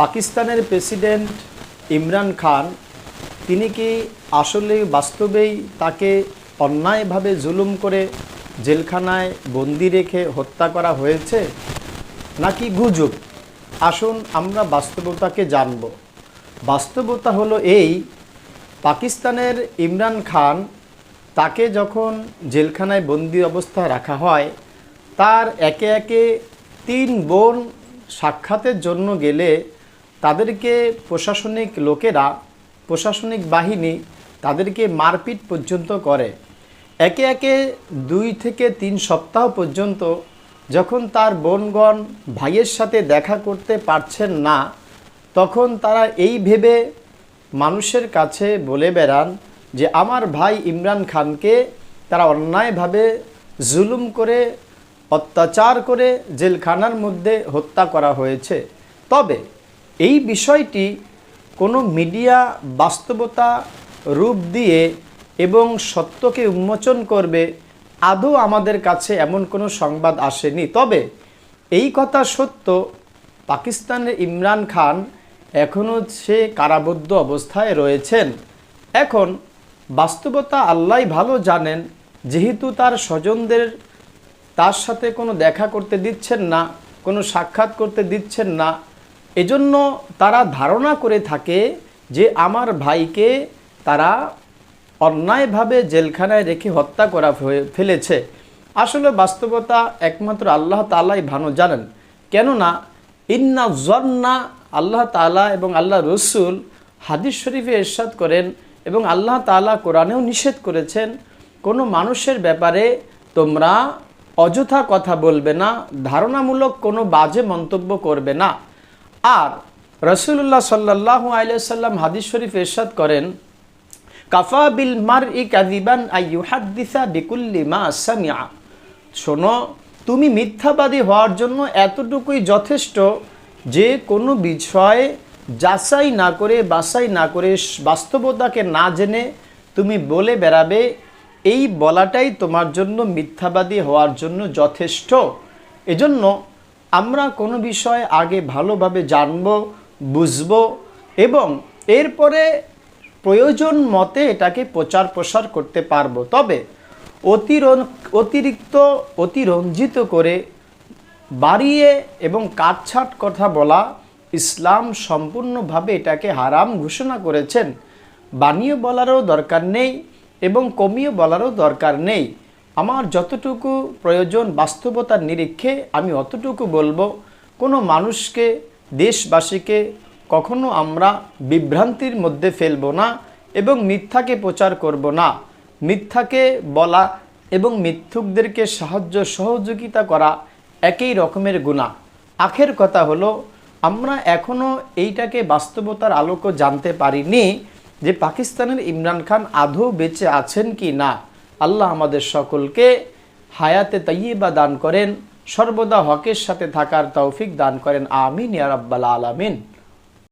পাকিস্তানের প্রেসিডেন্ট ইমরান খান, তিনি কি আসলে বাস্তবেই তাকে অন্যায়ভাবে জুলুম করে জেলখানায় বন্দি রেখে হত্যা করা হয়েছে? নাকি গুজব? আসুন আমরা বাস্তবতাকে জানব। বাস্তবতা হলো এই, পাকিস্তানের ইমরান খান তাকে যখন জেলখানায় বন্দি অবস্থায় রাখা হয়, তার একে একে তিন বোন সাক্ষাতের জন্য গেলে তাদেরকে প্রশাসনিক লোকেরা, প্রশাসনিক বাহিনী তাদেরকে মারপিট পর্যন্ত করে। একে একে দুই থেকে তিন সপ্তাহ পর্যন্ত যখন তার বোনগণ ভাইয়ের সাথে দেখা করতে পারছেন না, তখন তারা এই ভেবে মানুষের কাছে বলে বেড়ান যে, আমার ভাই ইমরান খানকে তারা অন্যায়ভাবে জুলুম করে, অত্যাচার করে জেলখানার মধ্যে হত্যা করা হয়েছে। তবে এই বিষয়টি কোনো মিডিয়া বাস্তবতা রূপ দিয়ে এবং সত্যকে উন্মোচন করবে, আদৌ আমাদের কাছে এমন কোনো সংবাদ আসেনি। তবে এই কথা সত্য, পাকিস্তানের ইমরান খান এখনও সে কারাবদ্ধ অবস্থায় রয়েছেন। এখন বাস্তবতা আল্লাহ ভালো জানেন, যেহেতু তার স্বজনদের তার সাথে কোনো দেখা করতে দিচ্ছেন না, কোনো সাক্ষাৎ করতে দিচ্ছেন না এজন্য তারা ধারণা করে থাকে যে আমার ভাইকে তারা অন্যায়ভাবে জেলখানায় রেখে হত্যা করা ফেলেছে। আসলে বাস্তবতা একমাত্র আল্লাহ তালাই ভালো জানেন। কেননা ইন্না জন্না আল্লাহ তালা এবং আল্লাহ রসুল হাদিস শরীফে এরশাদ করেন এবং আল্লাহ তালা কোরআনেও নিষেধ করেছেন, কোনো মানুষের ব্যাপারে তোমরা অযথা কথা বলবে না, ধারণামূলক কোনো বাজে মন্তব্য করবে না। আর রসুল্লাহ সাল্লাহ আলিয়াল্লাম হাদিস শরীফ এরশাদ করেন, কাফা বিল মার ই কাদিবান আইহাদ্দিসা বিকুল্লি মা সামিয়া শোনো, তুমি মিথ্যাবাদী হওয়ার জন্য এতটুকুই যথেষ্ট যে কোনো বিষয়ে যাচাই না করে, বাছাই না করে, বাস্তবতাকে না জেনে তুমি বলে বেড়াবে, এই বলাটাই তোমার জন্য মিথ্যাবাদী হওয়ার জন্য যথেষ্ট। এজন্য আমরা কোনো বিষয় আগে ভালোভাবে জানব, বুঝব এবং এরপরে প্রয়োজন মতে এটাকে প্রচার প্রসার করতে পারব। তবে অতিরন, অতিরিক্ত, অতিরঞ্জিত করে বাড়িয়ে এবং কাটছাট কথা বলা ইসলাম সম্পূর্ণভাবে এটাকে হারাম ঘোষণা করেছেন। বানিয়ে বলারও দরকার নেই এবং কমিয়ে বলারও দরকার নেই। আমার যতটুকু প্রয়োজন বাস্তবতার নিরীক্ষে আমি অতটুকু বলব, কোনো মানুষকে, দেশবাসীকে কখনো আমরা বিভ্রান্তির মধ্যে ফেলব না এবং মিথ্যাকে প্রচার করব না। মিথ্যাকে বলা এবং মিথ্যুকদেরকে সাহায্য সহযোগিতা করা একই রকমের গুণা। আখের কথা হলো, আমরা এখনও এইটাকে বাস্তবতার আলোকও জানতে পারিনি যে পাকিস্তানের ইমরান খান আদৌ বেঁচে আছেন কি না। আল্লাহ আমাদের সকলকে হায়াতে তাইয়্যিবা দান করেন, সর্বদা হকের সাথে থাকার তৌফিক দান করেন। আমিন ইয়ারাব্বাল আলামিন।